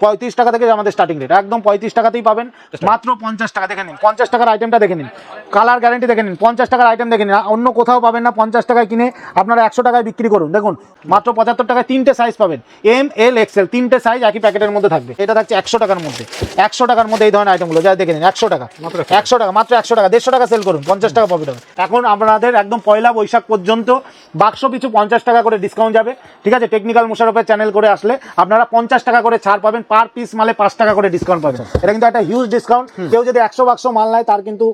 পঁয়ত্রিশ টাকা থেকে আমাদের স্টার্টিং রেট একদম পঁয়ত্রিশ টাকাতেই পাবেন। মাত্র পঞ্চাশ টাকা দেখে নিন। পঞ্চাশ টাকার আইটেমটা দেখে নিন। কালার গ্যারেন্টি দেখে নিন। পঞ্চাশ টাকার আইটেম দেখে নিন। অন্য কোথাও পাবেন না। পঞ্চাশ টাকায় কিনে আপনারা একশো টাকায় বিক্রি করুন। দেখুন মাত্র পঁচাত্তর টাকায় তিনটে সাইজ পাবেন। এম এল এক্সেল তিনটে সাইজ একই প্যাকেটের মধ্যে থাকবে। এটা থাকছে একশো টাকার মধ্যে। একশো টাকার মধ্যে এই ধরনের আইটেমগুলো যা দেখে নিন। একশো টাকা। মাত্র একশো টাকা। মাত্র একশো টাকা। দেড়শো টাকা সেল করুন। পঞ্চাশ টাকা প্রফিট হবে। এখন আপনাদের একদম পয়লা বৈশাখ পর্যন্ত বাক্স পিছু পঞ্চাশ টাকা করে ডিসকাউন্ট যাবে। ঠিক আছে? টেকনিক্যাল মুশারফের চ্যানেল করে আসলে আপনারা পঞ্চাশ টাকা করে ছাড় পাবেন। পার পিস মালে পাঁচ টাকা করে ডিসকাউন্ট পাবেন। এটা কিন্তু একটা হিউজ ডিসকাউন্ট কেউ যদি একশো বাক্স মাল নেয় তার কিন্তু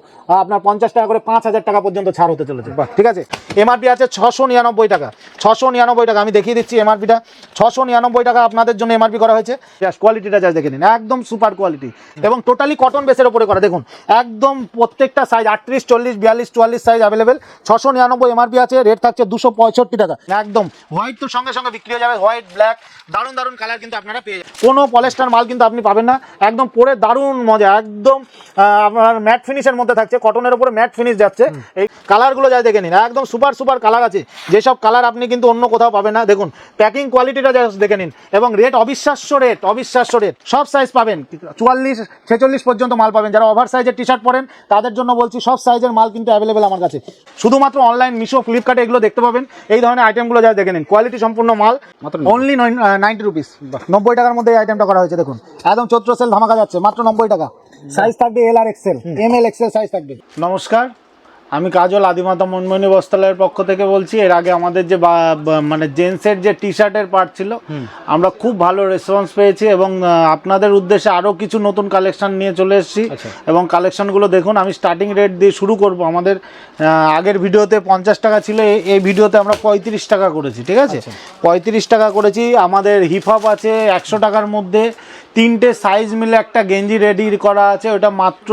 আপনার পঞ্চাশ টাকা করে পাঁচ হাজার টাকা পর্যন্ত ছাড় হতে চলেছে। ঠিক আছে? এমআরপি আছে ছশো নিরানব্বই টাকা। ছশো নিরানব্বই টাকা। আমি দেখিয়ে দিচ্ছি এমআরপিটা ছশো নিরানব্বই টাকা আপনাদের জন্য এমআরপি করা হয়েছে। কোয়ালিটিটা যা দেখে নিন। একদম সুপার কোয়ালিটি এবং টোটালি কটন বেসের উপরে করা। দেখুন একদম প্রত্যেকটা সাইজ আটত্রিশ চল্লিশ বিয়াল্লিশ চুয়াল্লিশ সাইজ অ্যাভেলেবেল ছশো নিরানব্বই এমআরপি আছে। রেট থাকছে দুশো পঁয়ষট্টি টাকা। একদম। হোয়াইট তো সঙ্গে সঙ্গে বিক্রি হয়ে যাবে। হোয়াইট ব্ল্যাক দারুণ দারুণ কালার কিন্তু আপনারা পেয়ে যাবেন। কোনো পলেস্টার মাল কিন্তু আপনি পাবেন না। একদম পরে দারুণ মজা একদম আপনার ম্যাট ফিনিশের মধ্যে থাকছে কটনের উপরে ম্যাট ফিনিশ যাচ্ছে। এই কালারগুলো যাই দেখে নিন একদম সুপার সুপার কালার আছে। যেসব কালার আপনি কিন্তু অন্য কোথাও পাবেন না। দেখুন প্যাকিং কোয়ালিটিটা জাস্ট দেখে নিন। এবং রেট অবিশ্বাস্য রেট অবিশ্বাস্য রেট সব সাইজ পাবেন। চুয়াল্লিশ ছেচল্লিশ পর্যন্ত মাল পাবেন। যারা ওভার সাইজের টি শার্ট পরেন তাদের জন্য বলছি সব সাইজের মাল কিন্তু অ্যাভেলেবেল আমার কাছে। শুধুমাত্র অনলাইন মিশো ফ্লিপকার্টে এগুলো দেখতে পাবেন। এই ধরনের আইটেমগুলো যা দেখে নিন। কোয়ালিটি সম্পূর্ণ মাল। মাত্র অনলি নাইনটি রুপিস নব্বই টাকার মধ্যে এই আইটেমটা করা হয়েছে দেখুন। একদম চৈত্র সেল ধামাকা যাচ্ছে মাত্র নব্বই টাকা। সাইজ থাকবে এল আর XL M L XL size থাকবে। নমস্কার আমি কাজল আদিমাতা মনমণি বস্ত্রালয়ের পক্ষ থেকে বলছি এর আগে আমাদের যে মানে জেন্টসের যে টি শার্টের পার্ট ছিল আমরা খুব ভালো রেসপন্স পেয়েছি এবং আপনাদের উদ্দেশ্যে আরও কিছু নতুন কালেকশন নিয়ে চলে এসেছি আচ্ছা। এবং কালেকশনগুলো দেখুন আমি স্টার্টিং রেট দিয়ে শুরু করব। আমাদের আগের ভিডিওতে পঞ্চাশ টাকা ছিল এই- ভিডিওতে আমরা পঁয়ত্রিশ টাকা করেছি ঠিক আছে? পঁয়ত্রিশ টাকা করেছি আমাদের হপ আছে একশো টাকার মধ্যে তিনটে সাইজ মিলে একটা গেঞ্জি রেডি করা আছে ওটা মাত্র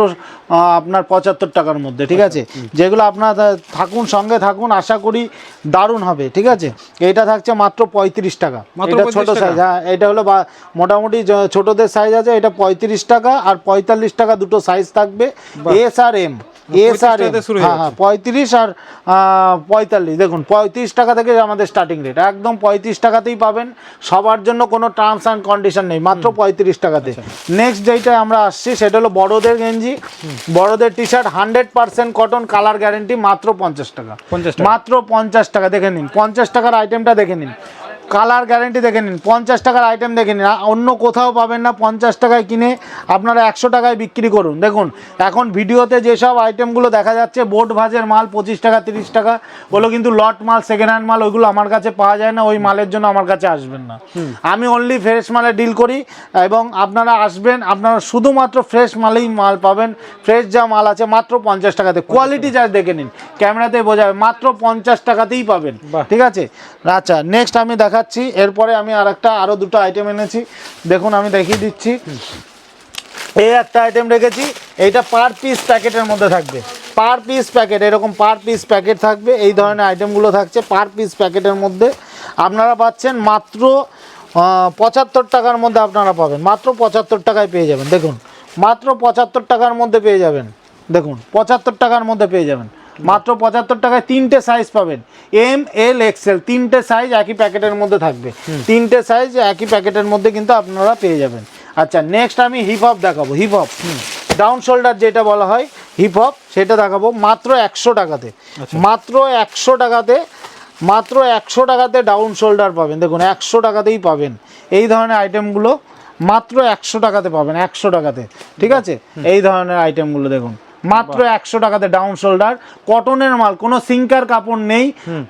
আপনার পঁচাত্তর টাকার মধ্যে ঠিক আছে? যেগুলো আপনার থাকুন সঙ্গে থাকুন আশা করি দারুণ হবে ঠিক আছে? এটা থাকছে মাত্র পঁয়ত্রিশ টাকা। মাত্র এটা ছোট সাইজ হ্যাঁ এটা হলো বা- মোটামুটি ছোটদের সাইজ আছে এটা পঁয়ত্রিশ টাকা আর পঁয়তাল্লিশ টাকা দুটো সাইজ থাকবে এস আর এম এস আর হ্যাঁ হ্যাঁ পঁয়ত্রিশ আর পঁয়তাল্লিশ। দেখুন পঁয়ত্রিশ টাকা থেকে আমাদের স্টার্টিং রেট একদম পঁয়ত্রিশ টাকাতেই পাবেন সবার জন্য কোনো টার্মস অ্যান্ড কন্ডিশন নেই মাত্র পঁয়ত্রিশ টাকাতে। নেক্সট যেটা আমরা আসছি সেটা হলো বড়দের গেঞ্জি। বড়দের T shirt hundred percent cotton colour guarantee মাত্র পঞ্চাশ টাকা। 50 টাকা। মাত্র পঞ্চাশ টাকা দেখে নিন। পঞ্চাশ টাকার আইটেমটা দেখে নিন। কালার গ্যারেন্টি দেখে নিন পঞ্চাশ টাকার আইটেম দেখে নিন। অন্য কোথাও পাবেন না পঞ্চাশ টাকায় কিনে আপনারা একশো টাকায় বিক্রি করুন। দেখুন এখন ভিডিওতে যেসব আইটেমগুলো দেখা যাচ্ছে বোট ভাজের মাল পঁচিশ টাকা তিরিশ টাকা ওগুলো কিন্তু লট মাল সেকেন্ড হ্যান্ড মাল ওইগুলো আমার কাছে পাওয়া যায় না ওই মালের জন্য আমার কাছে আসবেন না। আমি অনলি ফ্রেশ মালে ডিল করি এবং আপনারা আসবেন আপনারা শুধুমাত্র ফ্রেশ মালেই মাল পাবেন ফ্রেশ যা মাল আছে মাত্র পঞ্চাশ টাকাতে। কোয়ালিটি যা দেখে নিন ক্যামেরাতে বোঝাবে মাত্র পঞ্চাশ টাকাতেই পাবেন। ঠিক আছে? আচ্ছা নেক্সট আমি দেখাচ্ছি। এরপরে আমি আর একটা আরও দুটো আইটেম এনেছি। দেখুন, আমি দেখিয়ে দিচ্ছি। এই একটা আইটেম রেখেছি। এইটা পার পিস প্যাকেটের মধ্যে থাকবে। পার পিস প্যাকেট এরকম পার পিস প্যাকেট থাকবে। এই ধরনের আইটেমগুলো থাকছে পার পিস প্যাকেটের মধ্যে। আপনারা পাচ্ছেন মাত্র পঁচাত্তর টাকার মধ্যে আপনারা পাবেন। মাত্র পঁচাত্তর টাকায় পেয়ে যাবেন। দেখুন, মাত্র পঁচাত্তর টাকার মধ্যে পেয়ে যাবেন। দেখুন, পঁচাত্তর টাকার মধ্যে পেয়ে যাবেন। মাত্র পঁচাত্তর টাকায় তিনটে সাইজ পাবেন। এম এল এক্সেল তিনটে সাইজ একই প্যাকেটের মধ্যে থাকবে। তিনটে সাইজ একই প্যাকেটের মধ্যে কিন্তু আপনারা পেয়ে যাবেন। আচ্ছা নেক্সট আমি হিপ হপ দেখাবো হিপ হপ ডাউন শোল্ডার যেটা বলা হয় হিপ হপ সেটা দেখাবো মাত্র একশো টাকাতে। মাত্র একশো টাকাতে মাত্র একশো টাকাতে ডাউন শোল্ডার পাবেন। দেখুন একশো টাকাতেই পাবেন। এই ধরনের আইটেমগুলো মাত্র একশো টাকাতে পাবেন একশো টাকাতে। ঠিক আছে? এই ধরনের আইটেমগুলো দেখুন। মাত্র একশো টাকাতে ডাউন শোল্ডার কটনের মাল কোনো সিঙ্কার কাপড় নেই।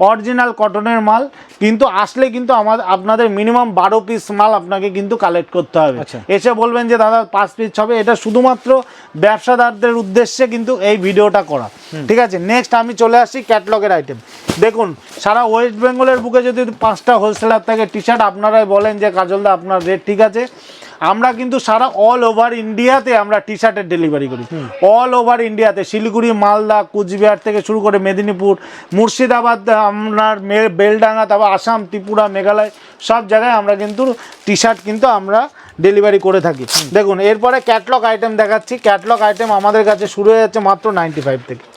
অরিজিনাল কটনের মাল। কিন্তু আসলে কিন্তু আমার আপনাদের মিনিমাম বারো পিস মাল আপনাকে কিন্তু কালেক্ট করতে হবে। আচ্ছা। এসে বলবেন যে দাদা পাঁচ পিস হবে। এটা শুধুমাত্র ব্যবসাদারদের উদ্দেশ্যে কিন্তু এই ভিডিওটা করা। ঠিক আছে? নেক্সট আমি চলে আসি ক্যাটলগের আইটেম দেখুন সারা ওয়েস্ট বেঙ্গলের বুকে যদি পাঁচটা হোলসেলার থাকে টি শার্ট আপনারাই বলেন যে কাজলদা আপনার রেট ঠিক আছে। আমরা কিন্তু সারা অল ওভার ইন্ডিয়াতে আমরা টি শার্টের ডেলিভারি করি। অল ওভার ইন্ডিয়াতে শিলিগুড়ি মালদা কুচবিহার থেকে শুরু করে মেদিনীপুর মুর্শিদাবাদ আপনার মে- বেলডাঙ্গা তারপর আসাম ত্রিপুরা মেঘালয় সব জায়গায় আমরা কিন্তু টি শার্ট কিন্তু আমরা ডেলিভারি করে থাকি। দেখুন এরপরে ক্যাটলগ আইটেম দেখাচ্ছি। ক্যাটলগ আইটেম আমাদের কাছে শুরু হয়ে যাচ্ছে মাত্র নাইনটি ফাইভ থেকে। 95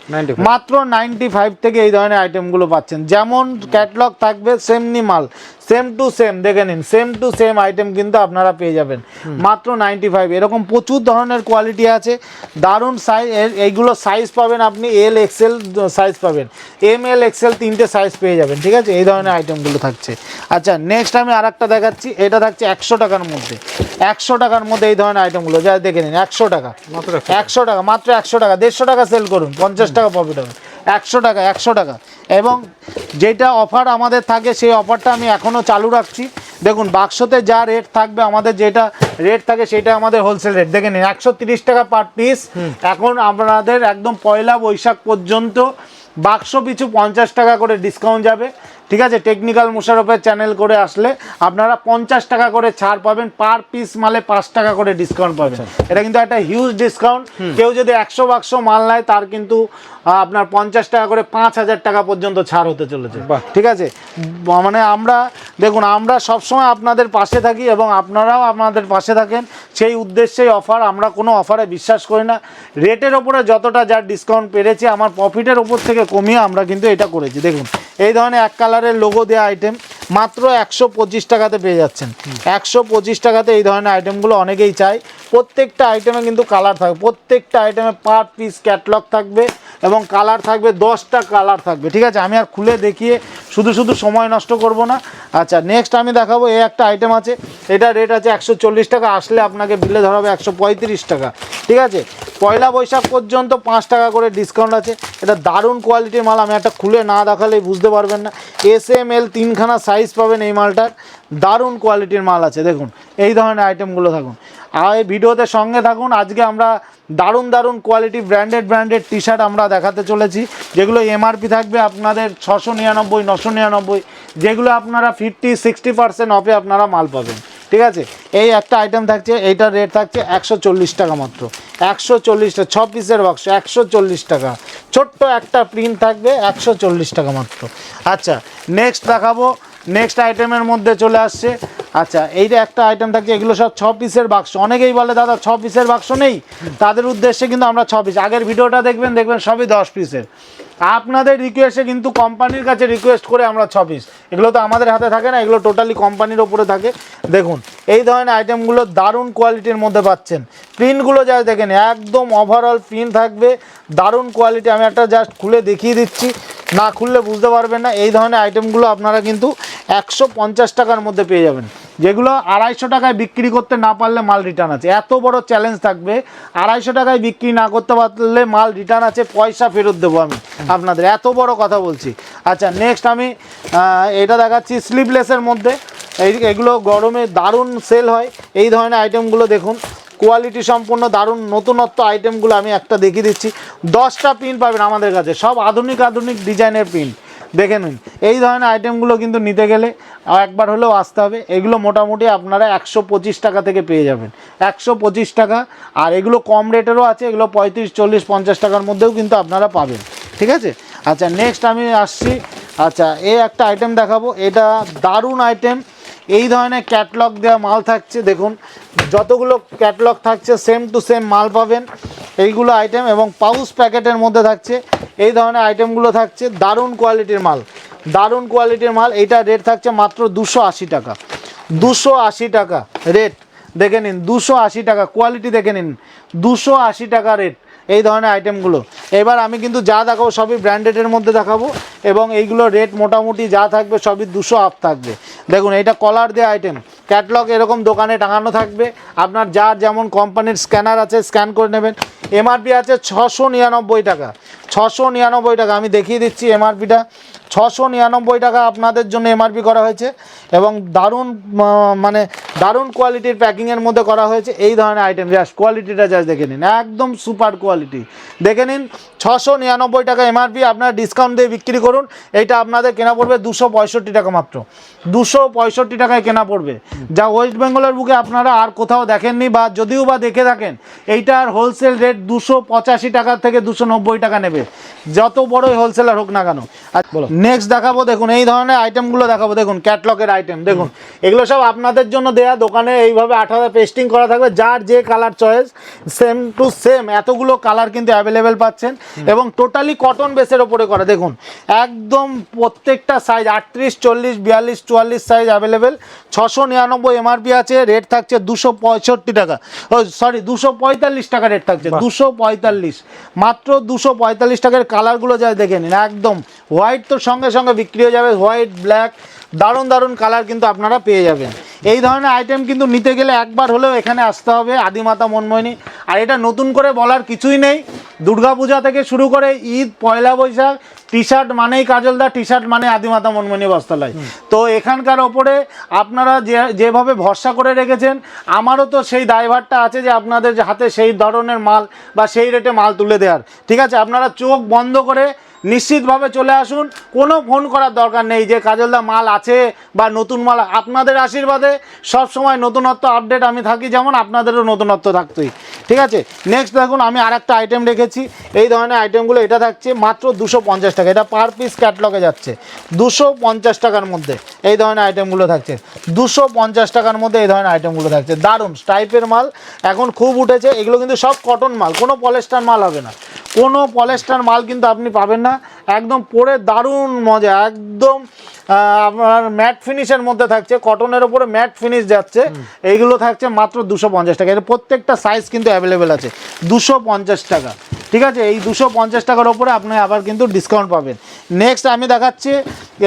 মাত্র নাইনটি ফাইভ থেকে এই ধরনের আইটেমগুলো পাচ্ছেন। যেমন ক্যাটলগ থাকবে সেমনি মাল সেম টু সেম দেখে নিন সেম টু সেম আইটেম কিন্তু আপনারা পেয়ে যাবেন। মাত্র নাইনটি ফাইভ এরকম প্রচুর ধরনের কোয়ালিটি আছে। দারুণ সাইজ এইগুলো সাইজ পাবেন আপনি এল এক্সেল সাইজ পাবেন। এম এল এক্সেল তিনটে সাইজ পেয়ে যাবেন ঠিক আছে? এই ধরনের আইটেমগুলো থাকছে। আচ্ছা নেক্সট আমি আর একটা দেখাচ্ছি এটা থাকছে একশো টাকার মধ্যে। একশো টাকার মধ্যে এই ধরনের আইটেমগুলো যা দেখে নিন একশো টাকা। মাত্র একশো টাকা। মাত্র একশো টাকা দেড়শো টাকা সেল করুন পঞ্চাশ টাকা প্রফিট হবে। একশো টাকা একশো টাকা। এবং যেটা অফার আমাদের থাকে সেই অফারটা আমি এখনও চালু রাখছি। দেখুন বাক্সতে যা রেট থাকবে আমাদের যেটা রেট থাকে সেটা আমাদের হোলসেল রেট দেখে নিন একশো তিরিশ টাকা পার পিস এখন আপনাদের একদম পয়লা বৈশাখ পর্যন্ত বাক্স পিছু পঞ্চাশ টাকা করে ডিসকাউন্ট যাবে। ঠিক আছে টেকনিক্যাল মুশারফের চ্যানেল করে আসলে আপনারা পঞ্চাশ টাকা করে ছাড় পাবেন পার পিস মালে পাঁচ টাকা করে ডিসকাউন্ট পাবেন। এটা কিন্তু একটা হিউজ ডিসকাউন্ট কেউ যদি একশো বাক্স মাল নেয় তার কিন্তু আপনার পঞ্চাশ টাকা করে পাঁচ হাজার টাকা পর্যন্ত ছাড় হতে চলেছে। বাহ। ঠিক আছে? মানে আমরা দেখুন আমরা সবসময় আপনাদের পাশে থাকি এবং আপনারাও আপনাদের পাশে থাকেন। সেই উদ্দেশ্যেই অফার আমরা কোনো অফারে বিশ্বাস করি না। রেটের ওপরে যতটা যার ডিসকাউন্ট পেরেছি আমার প্রফিটের ওপর থেকে কমিয়ে আমরা কিন্তু এটা করেছি। দেখুন এই ধরনের এক কালারের লোগো দেওয়া আইটেম মাত্র একশো পঁচিশ টাকাতে পেয়ে যাচ্ছেন। একশো পঁচিশ টাকাতে এই ধরনের আইটেমগুলো অনেকেই চায়। প্রত্যেকটা আইটেমে কিন্তু কালার থাকবে। প্রত্যেকটা আইটেমে পার পিস ক্যাটলগ থাকবে এবং কালার থাকবে, দশটা কালার থাকবে। ঠিক আছে? আমি আর খুলে দেখিয়ে শুধু শুধু সময় নষ্ট করব না। আচ্ছা নেক্সট আমি দেখাবো, এই একটা আইটেম আছে। এটা রেট আছে একশো চল্লিশ টাকা, আসলে আপনাকে বিলে ধরাবে একশো পঁয়ত্রিশ টাকা। ঠিক আছে? পয়লা বৈশাখ পর্যন্ত পাঁচ টাকা করে ডিসকাউন্ট আছে। এটা দারুণ কোয়ালিটির মাল, আমি একটা খুলে না দেখালেই বুঝতে পারবেন না। এস এম এল তিনখানা সাইজ পাবেন এই মালটার। দারুণ কোয়ালিটির মাল আছে, দেখুন। এই ধরনের আইটেমগুলো থাকুন। আর এই ভিডিওতে সঙ্গে থাকুন, আজকে আমরা দারুণ দারুণ quality branded branded T shirt আমরা দেখাতে চলেছি, যেগুলো এমআরপি থাকবে আপনাদের ছশো নিরানব্বই, নশো নিরানব্বই, যেগুলো আপনারা ফিফটি সিক্সটি পার্সেন্ট অফে আপনারা মাল পাবেন, ঠিক আছে? এই একটা আইটেম থাকছে এইটার রেট থাকছে একশো চল্লিশ টাকা মাত্র, একশো চল্লিশটা ছ পিসের বাক্স একশো চল্লিশ টাকা, ছোট্ট একটা প্রিন্ট থাকবে একশো চল্লিশ টাকা মাত্র। আচ্ছা নেক্সট দেখাবো নেক্সট আইটেমের মধ্যে চলে আসছে। আচ্ছা এইটা একটা আইটেম থাকছে, এগুলো সব ছ পিসের বাক্স। অনেকেই বলে, দাদা, ছ পিসের বাক্স নেই? তাদের উদ্দেশ্যে কিন্তু আমরা ছ পিস আগের ভিডিওটা দেখবেন দেখবেন সবই দশ পিসের আপনাদের রিকোয়েস্টে কিন্তু কোম্পানির কাছে রিকোয়েস্ট করে আমরা ছ পিস এগুলো তো আমাদের হাতে থাকে না, এগুলো টোটালি কোম্পানির ওপরে থাকে। দেখুন, এই ধরনের আইটেমগুলো দারুণ কোয়ালিটির মধ্যে পাচ্ছেন। প্রিন্টগুলো যা দেখেন, একদম ওভারঅল প্রিন্ট থাকবে। দারুণ কোয়ালিটি আমি একটা জাস্ট খুলে দেখিয়ে দিচ্ছি। না খুললে বুঝতে পারবেন না। এই ধরনের আইটেমগুলো আপনারা কিন্তু একশো পঞ্চাশ টাকার মধ্যে পেয়ে যাবেন। যেগুলো আড়াইশো টাকায় বিক্রি করতে না পারলে মাল রিটার্ন আছে। এত বড় চ্যালেঞ্জ থাকবে। আড়াইশো টাকায় বিক্রি না করতে পারলে মাল রিটার্ন আছে, পয়সা ফেরত দেবো আমি আপনাদের। এত বড় কথা বলছি। আচ্ছা নেক্সট আমি এটা দেখাচ্ছি স্লিভলেসের মধ্যে। এই, এগুলো গরমে দারুণ সেল হয়। এই ধরনের আইটেমগুলো দেখুন। কোয়ালিটি সম্পূর্ণ দারুণ নতুনত্ব আইটেমগুলো আমি একটা দেখিয়ে দিচ্ছি। দশটা প্রিন্ট পাবেন আমাদের কাছে, সব আধুনিক আধুনিক ডিজাইনের প্রিন্ট দেখে নিন, এই ধরনের আইটেমগুলো কিন্তু নিতে গেলে একবার হলেও আসতে হবে। এগুলো মোটামুটি আপনারা একশো পঁচিশ টাকা থেকে পেয়ে যাবেন। একশো পঁচিশ টাকা, আর এগুলো কম রেটেরও আছে, এগুলো পঁয়ত্রিশ, চল্লিশ, পঞ্চাশ টাকার মধ্যেও কিন্তু আপনারা পাবেন। ঠিক আছে? আচ্ছা নেক্সট আমি আসছি। আচ্ছা এই একটা আইটেম দেখাবো। এটা দারুণ আইটেম এই ধরনের ক্যাটলগ দেওয়া মাল থাকছে, দেখুন, যতগুলো ক্যাটলগ থাকছে সেম টু সেম মাল পাবেন। এইগুলো আইটেম এবং পাউচ প্যাকেটের মধ্যে থাকছে। এই ধরনের আইটেমগুলো থাকছে, দারুণ কোয়ালিটির মাল। দারুণ কোয়ালিটির মাল, এইটা রেট থাকছে মাত্র দুশো আশি টাকা। দুশো আশি টাকা রেট দেখে নিন, দুশো আশি টাকা কোয়ালিটি দেখে নিন। দুশো আশি টাকা রেট এই ধরনের আইটেমগুলো এবার আমি কিন্তু যা দেখাবো সবই ব্র্যান্ডেডের মধ্যে দেখাবো এবং এইগুলো রেট মোটামুটি যা থাকবে সবই দুশো আপ থাকবে। দেখুন এটা কলার দেওয়া আইটেম ক্যাটলগ এরকম দোকানে টাঙানো থাকবে। আপনার যার যেমন কোম্পানির স্ক্যানার আছে স্ক্যান করে নেবেন। এমআরপি আছে ছশো নিরানব্বই টাকা। ছশো নিরানব্বই টাকা। আমি দেখিয়ে দিচ্ছি এমআরপিটা। ছশো নিরানব্বই টাকা আপনাদের জন্য এমআরপি করা হয়েছে এবং দারুণ মানে দারুণ কোয়ালিটির প্যাকিংয়ের মধ্যে করা হয়েছে। এই ধরনের আইটেম জাস্ট কোয়ালিটিটা জাস্ট দেখে নিন। একদম সুপার কোয়ালিটি দেখে নিন, ছশো নিরানব্বই টাকা এমআরপি, আপনার ডিসকাউন্ট দিয়ে বিক্রি করুন। এইটা আপনাদের কেনা পড়বে দুশো পঁয়ষট্টি টাকা মাত্র। দুশো পঁয়ষট্টি টাকায় কেনা পড়বে। যা ওয়েস্ট বেঙ্গলের বুকে আপনারা আর কোথাও দেখেননি বা যদিও বা দেখে থাকেন, এইটার হোলসেল রেট দুশো পঁচাশি টাকা থেকে দুশো নব্বই টাকা নেবে। যত বড়ই হোলসেলার হোক না কেন। বলো। নেক্সট দেখাবো দেখুন এই ধরনের আইটেমগুলো দেখাবো। দেখুন ক্যাটলগের আইটেম দেখুন। এগুলো সব আপনাদের জন্য দেয়া দোকানে এইভাবে আঠারো পেস্টিং করা থাকবে। যার যে colour choice same to same এতগুলো কালার কিন্তু অ্যাভেলেবেল পাচ্ছেন। এবং টোটালি কটন বেসের ওপরে করা। দেখুন একদম প্রত্যেকটা সাইজ আটত্রিশ চল্লিশ বিয়াল্লিশ চুয়াল্লিশ সাইজ অ্যাভেলেবেল ছশো নিরানব্বই এমআরপি আছে রেট থাকছে দুশো পঁয়ষট্টি টাকা। ও সরি দুশো পঁয়তাল্লিশ টাকা রেট থাকছে দুশো পঁয়তাল্লিশ। মাত্র দুশো পঁয়তাল্লিশ টাকার কালারগুলো যা দেখে নিন। একদম হোয়াইট তো সঙ্গে সঙ্গে বিক্রি হয়ে যাবে। হোয়াইট ব্ল্যাক দারুণ দারুণ কালার কিন্তু আপনারা পেয়ে যাবেন। এই ধরনের আইটেম কিন্তু নিতে গেলে একবার হলেও এখানে আসতে হবে আদিমাতা মনমোহিনী। আর এটা নতুন করে বলার কিছুই নেই। দুর্গাপূজা থেকে শুরু করে ঈদ পয়লা বৈশাখ টি শার্ট মানেই কাজলদা টি শার্ট মানে আদিমাতা মনমোহিনী বস্ত্রালয়। তো এখানকার ওপরে আপনারা যে যেভাবে ভরসা করে রেখেছেন আমারও তো সেই দায়ভারটা আছে যে আপনাদের যে হাতে সেই ধরনের মাল বা সেই রেটে মাল তুলে দেওয়ার। ঠিক আছে আপনারা চোখ বন্ধ করে নিশ্চিতভাবে চলে আসুন। কোনো ফোন করার দরকার নেই যে কাজলদা মাল আছে বা নতুন মাল আপনাদের আশীর্বাদে সব সময় নতুনত্ব আপডেট আমি থাকি, যেমন আপনাদেরও নতুনত্ব থাকতোই। ঠিক আছে? নেক্সট দেখুন, আমি আর একটা আইটেম রেখেছি। এই ধরনের আইটেমগুলো এটা থাকছে মাত্র দুশো পঞ্চাশ টাকা। এটা পার পিস ক্যাটলগে যাচ্ছে। দুশো পঞ্চাশ টাকার মধ্যে এই ধরনের আইটেমগুলো থাকছে। দুশো পঞ্চাশ টাকার মধ্যে এই ধরনের আইটেমগুলো থাকছে। দারুণ স্টাইপের মাল এখন খুব উঠেছে। এগুলো কিন্তু সব কটন মাল, কোনো পলেস্টার মাল হবে না। কোনো পলেস্টার মাল কিন্তু আপনি পাবেন না। একদম পরে দারুণ মজা, একদম আপনার ম্যাট ফিনিশের মধ্যে থাকছে কটনের ওপরে ম্যাট ফিনিশ যাচ্ছে, এইগুলো থাকছে মাত্র দুশো পঞ্চাশ টাকা। এর প্রত্যেকটা সাইজ কিন্তু অ্যাভেলেবেল আছে, দুশো পঞ্চাশ টাকা। ঠিক আছে? এই দুশো পঞ্চাশ টাকার ওপরে আপনি আবার কিন্তু ডিসকাউন্ট পাবেন। নেক্সট আমি দেখাচ্ছি,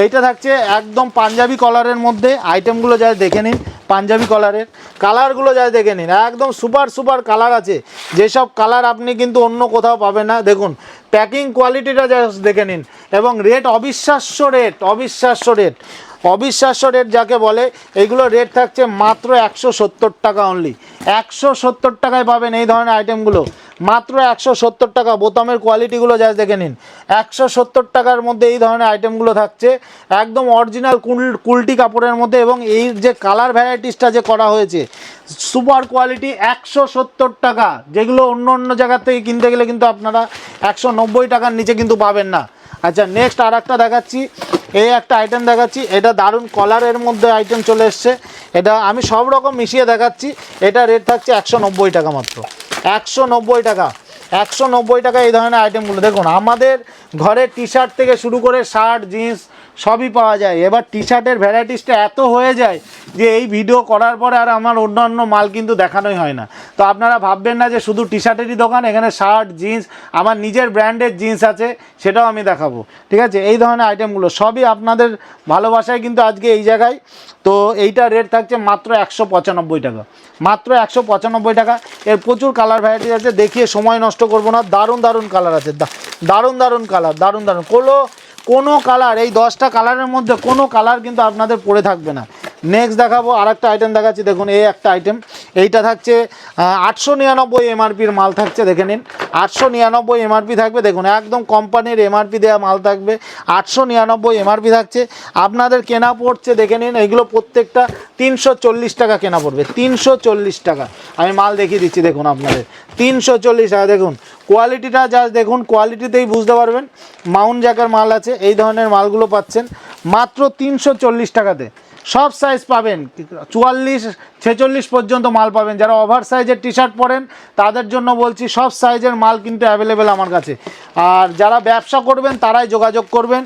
এইটা থাকছে একদম পাঞ্জাবি কলারের মধ্যে আইটেমগুলো যা দেখে নিন, পাঞ্জাবি কলারের কালারগুলো যা দেখে নিন, একদম সুপার সুপার কালার আছে। যেসব কালার আপনি কিন্তু অন্য কোথাও পাবেন না, দেখুন প্যাকিং কোয়ালিটিটা জাস্ট দেখে নিন। এবং রেট অবিশ্বাস্য রেট অবিশ্বাস্য রেট অবিশ্বাস্য রেট যাকে বলে এইগুলো রেট থাকছে মাত্র একশো সত্তর টাকা অনলি একশো সত্তর টাকায় পাবেন এই ধরনের আইটেমগুলো মাত্র একশো সত্তর টাকা, বোতামের কোয়ালিটিগুলো যা দেখে নিন। একশো সত্তর টাকার মধ্যে এই ধরনের আইটেমগুলো থাকছে, একদম অরিজিনাল কুল কুলটি কাপড়ের মধ্যে এবং এই যে কালার ভ্যারাইটিসটা যে করা হয়েছে সুপার কোয়ালিটি একশো সত্তর টাকা। যেগুলো অন্য অন্য জায়গার থেকে কিনতে গেলে কিন্তু আপনারা একশো নব্বই টাকার নিচে কিন্তু পাবেন না। আচ্ছা নেক্সট আর একটা দেখাচ্ছি। এই একটা আইটেম দেখাচ্ছি। এটা দারুণ কলারের মধ্যে আইটেম চলে এসছে। এটা আমি সব রকম মিশিয়ে দেখাচ্ছি। এটা রেট থাকছে একশো নব্বই টাকা মাত্র। একশো নব্বই টাকা। একশো নব্বই টাকা এই ধরনের আইটেমগুলো দেখুন, আমাদের ঘরে টি শার্ট থেকে শুরু করে শার্ট জিন্স সবই পাওয়া যায়। এবার টি শার্টের ভ্যারাইটিসটা এত হয়ে যায় যে এই ভিডিও করার পরে আর আমার অন্যান্য মাল কিন্তু দেখানোই হয় না। তো আপনারা ভাববেন না যে শুধু টি শার্টেরই দোকান, এখানে শার্ট জিন্স আমার নিজের ব্র্যান্ডের জিন্স আছে, সেটাও আমি দেখাবো। ঠিক আছে? এই ধরনের আইটেমগুলো সবই আপনাদের ভালোবাসায় কিন্তু আজকে এই জায়গায়। তো এইটা রেট থাকছে মাত্র একশো পঁচানব্বই টাকা। মাত্র একশো পঁচানব্বই টাকা। এর প্রচুর কালার ভ্যারাইটি আছে। দেখিয়ে সময় নষ্ট করব না। দারুণ দারুণ কালার আছে। দারুণ দারুণ কালার দারুণ দারুণ। কোনো কোনো কালার এই দশটা কালারের মধ্যে কোনো কালার কিন্তু আপনাদের পরে থাকবে না। নেক্সট দেখাবো আর একটা আইটেম দেখাচ্ছি, দেখুন এই একটা আইটেম এইটা থাকছে আটশো নিরানব্বই এমআরপির মাল থাকছে, দেখে নিন। আটশো নিরানব্বই এমআরপি থাকবে, দেখুন, একদম কোম্পানির এমআরপি দেওয়া মাল থাকবে। আটশো নিরানব্বই এমআরপি থাকছে, আপনাদের কেনা পড়ছে, দেখে নিন, এগুলো প্রত্যেকটা তিনশো চল্লিশ টাকা কেনা পড়বে, তিনশো চল্লিশ টাকা। আমি মাল দেখিয়ে দিচ্ছি, দেখুন আপনাদের, তিনশো চল্লিশ টাকা, দেখুন। কোয়ালিটিটা যা দেখুন কোয়ালিটিতেই বুঝতে পারবেন মাউন্ট জ্যাকের মাল আছে এই ধরনের মালগুলো পাচ্ছেন মাত্র তিনশো চল্লিশ টাকাতে। সব সাইজ পাবেন চুয়াল্লিশ ছেচল্লিশ পর্যন্ত মাল পাবেন। যারা ওভার সাইজের টি শার্ট পরেন তাদের জন্য বলছি সব সাইজের মাল কিন্তু অ্যাভেলেবেল আমার কাছে। আর যারা ব্যবসা করবেন তারাই যোগাযোগ করবেন।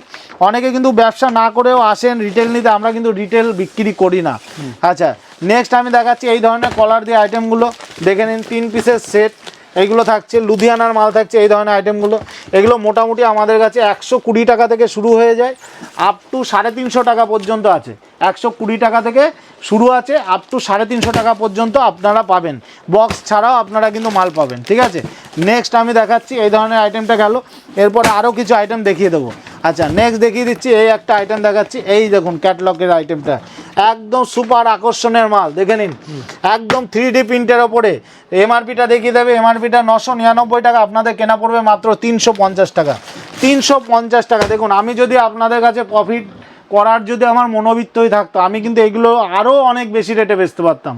অনেকে কিন্তু ব্যবসা না করেও আসেন রিটেল নিতে আমরা কিন্তু রিটেল বিক্রি করি না। আচ্ছা নেক্সট আমি দেখাচ্ছি এই ধরনের কলার দিয়ে আইটেমগুলো দেখে নিন তিন পিসের সেট এইগুলো থাকছে, লুধিয়ানার মাল থাকছে, এই ধরনের আইটেমগুলো এগুলো মোটামুটি আমাদের কাছে একশো কুড়ি টাকা থেকে শুরু হয়ে যায় আপ টু সাড়ে তিনশো টাকা পর্যন্ত আছে। একশো কুড়ি টাকা থেকে শুরু আছে আপ টু সাড়ে তিনশো টাকা পর্যন্ত আপনারা পাবেন। বক্স ছাড়াও আপনারা কিন্তু মাল পাবেন, ঠিক আছে? নেক্সট আমি দেখাচ্ছি, এই ধরনের আইটেমটা গেল। এরপরে আরও কিছু আইটেম দেখিয়ে দেবো। আচ্ছা নেক্সট দেখিয়ে দিচ্ছি, এই একটা আইটেম দেখাচ্ছি। এই দেখুন ক্যাটলগের আইটেমটা একদম সুপার আকর্ষণের মাল, দেখে নিন। একদম থ্রি ডি প্রিন্টের ওপরে। এমআরপিটা দেখিয়ে দেবে এমআরপিটা নশো নিরানব্বই টাকা, আপনাদের কেনা পড়বে মাত্র তিনশো পঞ্চাশ টাকা। তিনশো পঞ্চাশ টাকা, দেখুন, আমি যদি আপনাদের কাছে প্রফিট করার যদি আমার মনোবৃত্তই থাকতো আমি কিন্তু এগুলো আরও অনেক বেশি রেটে বেচতে পারতাম।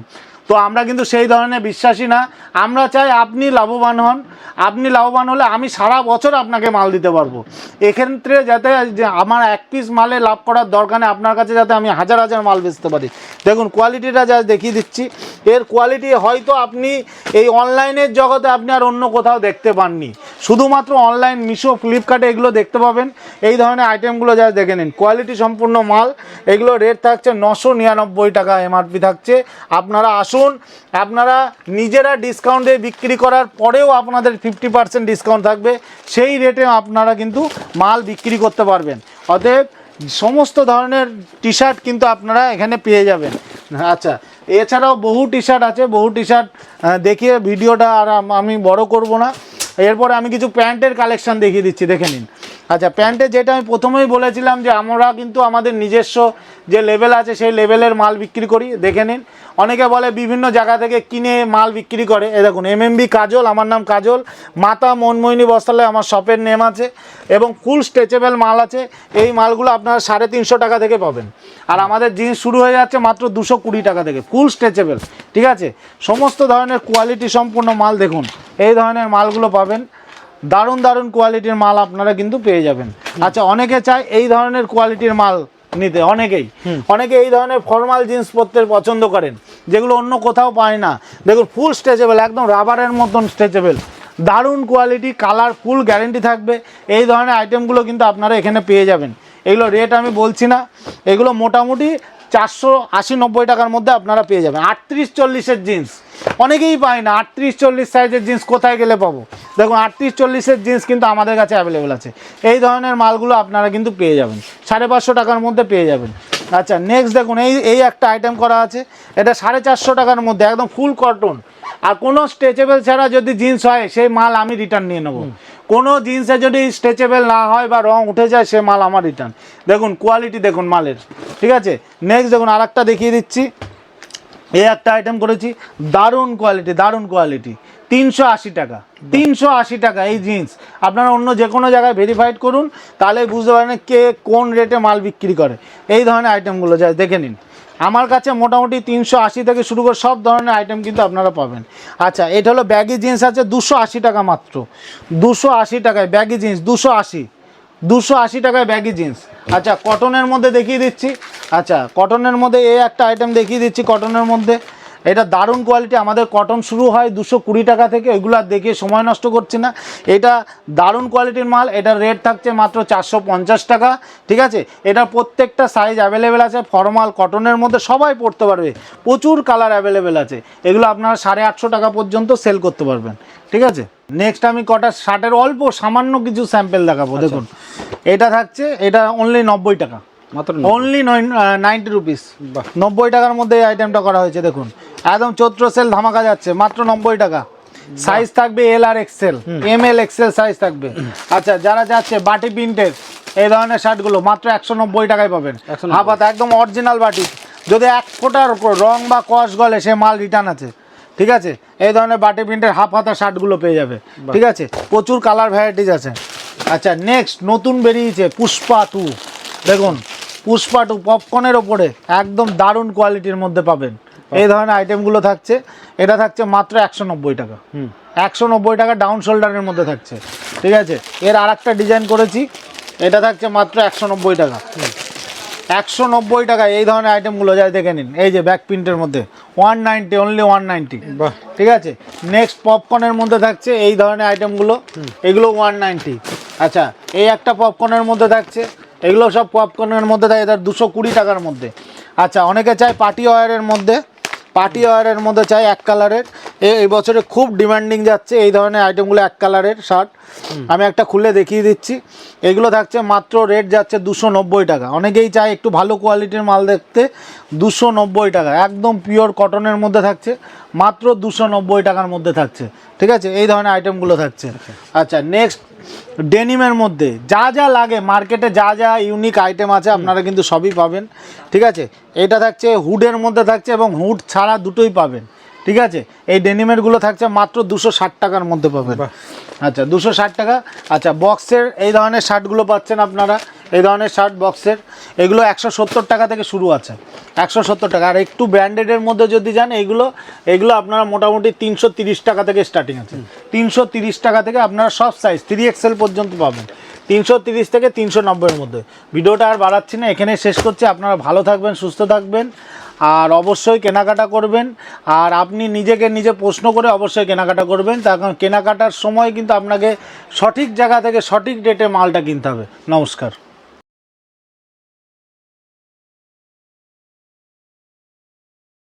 তো আমরা কিন্তু সেই ধরনের বিশ্বাসী না। আমরা চাই আপনি লাভবান হন। আপনি লাভবান হলে আমি সারা বছর আপনাকে মাল দিতে পারব। এক্ষেত্রে যাতে আমার এক পিস মালে লাভ করার দরকার নেই, আপনার কাছে যাতে আমি হাজার হাজার মাল বেচতে পারি। দেখুন কোয়ালিটিটা যা দেখিয়ে দিচ্ছি। এর কোয়ালিটি হয়তো আপনি এই অনলাইনের জগতে আপনি আর অন্য কোথাও দেখতে পাননি। শুধুমাত্র অনলাইন মিশো ফ্লিপকার্টে এগুলো দেখতে পাবেন। এই ধরনের আইটেমগুলো যা দেখে নিন। কোয়ালিটি সম্পূর্ণ মাল। এগুলো রেট থাকছে নশো নিরানব্বই টাকা এমআরপি থাকছে। আপনারা আসুন আপনারা নিজেরা ডিসকাউন্টে বিক্রি করার পরেও আপনাদের ফিফটি পার্সেন্ট ডিসকাউন্ট থাকবে। সেই রেটে আপনারা কিন্তু মাল বিক্রি করতে পারবেন। অতএব সমস্ত ধরনের টি শার্ট কিন্তু আপনারা এখানে পেয়ে যাবেন। আচ্ছা এছাড়াও বহু টি শার্ট আছে। বহু টি শার্ট দেখিয়ে ভিডিওটা আর আমি বড় করব না। এরপরে আমি কিছু প্যান্টের কালেকশন দেখিয়ে দিচ্ছি, দেখে নিন। আচ্ছা প্যান্টে যেটা আমি প্রথমেই বলেছিলাম যে আমরা কিন্তু আমাদের নিজস্ব যে লেভেল আছে, সেই লেভেলের মাল বিক্রি করি। দেখে নিন অনেকে বলে বিভিন্ন জায়গা থেকে কিনে মাল বিক্রি করে। এ দেখুন এমএমবি কাজল আমার নাম কাজল। মাতা মনমোহিনী বস্ত্রালয় আমার শপের নেম আছে এবং ফুল স্ট্রেচেবল মাল আছে। এই মালগুলো আপনারা সাড়ে তিনশো টাকা থেকে পাবেন। আর আমাদের জিনিস শুরু হয়ে যাচ্ছে মাত্র দুশো কুড়ি টাকা থেকে ফুল স্ট্রেচেবল ঠিক আছে? সমস্ত ধরনের কোয়ালিটি সম্পূর্ণ মাল দেখুন এই ধরনের মালগুলো পাবেন। দারুণ দারুণ কোয়ালিটির মাল আপনারা কিন্তু পেয়ে যাবেন। আচ্ছা অনেকে চায় এই ধরনের কোয়ালিটির মাল নিতে অনেকেই। অনেকে এই ধরনের ফর্মাল জিন্স পরতে পছন্দ করেন। যেগুলো অন্য কোথাও পায় না। দেখুন ফুল স্ট্রেচেবল একদম রাবারের মতন স্ট্রেচেবল দারুণ কোয়ালিটি কালার ফুল গ্যারেন্টি থাকবে। এই ধরনের আইটেমগুলো কিন্তু আপনারা এখানে পেয়ে যাবেন। এগুলো রেট আমি বলছি না। এগুলো মোটামুটি চারশো আশি নব্বই টাকার মধ্যে আপনারা পেয়ে যাবেন। আটত্রিশ চল্লিশের জিন্স অনেকেই পায় না, আটত্রিশ চল্লিশ সাইজের জিন্স কোথায় গেলে পাবো? দেখুন, আটত্রিশ চল্লিশের জিন্স কিন্তু আমাদের কাছে অ্যাভেলেবেল আছে। এই ধরনের মালগুলো আপনারা কিন্তু পেয়ে যাবেন। সাড়ে পাঁচশো টাকার মধ্যে পেয়ে যাবেন। আচ্ছা নেক্সট দেখুন এই এই একটা আইটেম করা আছে। এটা সাড়ে চারশো টাকার মধ্যে একদম ফুল কটন আর কোনো স্ট্রেচেবল ছাড়া যদি জিন্স হয় সেই মাল আমি রিটার্ন নিয়ে নেব। কোনো জিন্সে যদি স্ট্রেচেবল না হয় বা রং উঠে যায় সে মাল আমার রিটার্ন দেখুন কোয়ালিটি দেখুন মালের। ঠিক আছে? নেক্সট দেখুন আর দেখিয়ে দিচ্ছি। এই একটা আইটেম করেছি দারুণ কোয়ালিটি দারুণ কোয়ালিটি তিনশো আশি টাকা, তিনশো আশি টাকা এই জিন্স। আপনারা অন্য যে কোনো জায়গায় ভেরিফাইড করুন, তাহলে বুঝতে পারেন কে কোন রেটে মাল বিক্রি করে। এই ধরনের আইটেমগুলো যা দেখে নিন। আমার কাছে মোটামুটি তিনশো আশি থেকে শুরু করে সব ধরনের আইটেম কিন্তু আপনারা পাবেন। আচ্ছা এটা হলো ব্যাগি জিন্স আছে, দুশো আশি টাকা মাত্র। দুশো আশি টাকায় ব্যাগি জিন্স, দুশো আশি। দুশো আশি টাকায় ব্যাগি জিন্স। আচ্ছা কটনের মধ্যে দেখিয়ে দিচ্ছি। আচ্ছা কটনের মধ্যে এই একটা আইটেম দেখিয়ে দিচ্ছি কটনের মধ্যে। এটা দারুণ কোয়ালিটি আমাদের কটন শুরু হয় দুশো কুড়ি টাকা থেকে এগুলো আর দেখে সময় নষ্ট করছি না। এটা দারুণ কোয়ালিটির মাল এটার রেট থাকছে মাত্র চারশো পঞ্চাশ টাকা ঠিক আছে? এটা প্রত্যেকটা সাইজ অ্যাভেলেবেল আছে ফর্মাল কটনের মধ্যে সবাই পড়তে পারবে প্রচুর কালার অ্যাভেলেবেল আছে। এগুলো আপনারা সাড়ে আটশো টাকা পর্যন্ত সেল করতে পারবেন ঠিক আছে? নেক্সট আমি কটা শার্টের অল্প সামান্য কিছু স্যাম্পেল দেখাবো দেখুন। এটা থাকছে এটা অনলি নব্বই টাকা। মাত্র অনলি নাইনটি রুপিস। নব্বই টাকার মধ্যে এই আইটেমটা করা হয়েছে দেখুন। একদম চৈত্র সেল ধামাকা যাচ্ছে মাত্র নব্বই টাকা। সাইজ থাকবে এল আর XL M L XL size থাকবে। আচ্ছা যারা যাচ্ছে বাটি প্রিন্টের এই ধরনের শার্টগুলো মাত্র একশো নব্বই টাকায় পাবেন। 190 হাফাত একদম অরিজিনাল বাটি। যদি এক ফোটার রং বা কস গলে সে মাল রিটার্ন আছে। ঠিক আছে? এই ধরনের বাটি প্রিন্টের হাফ হাতা শার্টগুলো পেয়ে যাবে। ঠিক আছে? প্রচুর কালার ভ্যারাইটিস আছে। আচ্ছা নেক্সট নতুন বেরিয়েছে পুষ্পা টু দেখুন পুষ্পা টু পপকর্নের ওপরে একদম দারুণ কোয়ালিটির মধ্যে পাবেন। এই ধরনের আইটেমগুলো থাকছে। এটা থাকছে মাত্র একশো নব্বই টাকা। হুম। একশো নব্বই টাকা ডাউন শোল্ডারের মধ্যে থাকছে। ঠিক আছে? এর আর একটা ডিজাইন করেছি। এটা থাকছে মাত্র একশো নব্বই টাকা। একশো নব্বই টাকা এই ধরনের আইটেমগুলো যাই দেখে নিন। এই যে ব্যাক প্রিন্টের মধ্যে। One ninety only one ninety বাহ। ঠিক আছে? নেক্সট পপকর্নের মধ্যে থাকছে এই ধরনের আইটেমগুলো এগুলো ওয়ান নাইনটি আচ্ছা এই একটা পপকর্নের মধ্যে থাকছে। এগুলো সব পপকর্নের মধ্যে থাকে এদের দুশো কুড়ি টাকার মধ্যে। আচ্ছা অনেকে চায় পার্টি ওয়ারের মধ্যে। পার্টি ওয়ারের মধ্যে চাই এক কালারের। এই বছরে খুব ডিমান্ডিং যাচ্ছে এই ধরনের আইটেমগুলো এক কালারের শার্ট আমি একটা খুলে দেখিয়ে দিচ্ছি। এগুলো থাকছে মাত্র রেট যাচ্ছে দুশো নব্বই টাকা। অনেকেই চায় একটু ভালো কোয়ালিটির মাল দেখতে। দুশো নব্বই টাকা। একদম পিওর কটনের মধ্যে থাকছে। মাত্র দুশো নব্বই টাকার মধ্যে থাকছে। ঠিক আছে? এই ধরনের আইটেমগুলো থাকছে। আচ্ছা। নেক্সট ডেনিমের মধ্যে। যা যা লাগে মার্কেটে যা যা ইউনিক আইটেম আছে আপনারা কিন্তু সবই পাবেন। ঠিক আছে? এটা থাকছে হুডের মধ্যে থাকছে এবং হুড ছাড়া দুটোই পাবেন। ঠিক আছে? এই ডেনিমেরগুলো থাকছে মাত্র দুশো ষাট টাকার মধ্যে পাবেন। আচ্ছা দুশো ষাট টাকা। আচ্ছা বক্সের এই ধরনের শার্টগুলো পাচ্ছেন আপনারা। এই ধরনের শার্ট বক্সের এগুলো একশো সত্তর টাকা থেকে শুরু আছে। একশো সত্তর টাকা। আর একটু ব্র্যান্ডেডের মধ্যে যদি যান এইগুলো এগুলো আপনারা মোটামুটি তিনশো তিরিশ টাকা থেকে স্টার্টিং আছে। তিনশো তিরিশ টাকা থেকে আপনারা সব সাইজ থ্রি এক্সেল পর্যন্ত পাবেন। তিনশো তিরিশ থেকে তিনশো নব্বইয়ের মধ্যে। ভিডিওটা আর বাড়াচ্ছি না, এখানে শেষ করছি। আপনারা ভালো থাকবেন, সুস্থ থাকবেন, আর অবশ্যই কেনাকাটা করবেন। আর আপনি নিজেকে নিজে প্রশ্ন করে অবশ্যই কেনাকাটা করবেন। তার কারণ কেনাকাটার সময় কিন্তু আপনাকে সঠিক জায়গা থেকে সঠিক ডেটে মালটা কিনতে হবে। নমস্কার।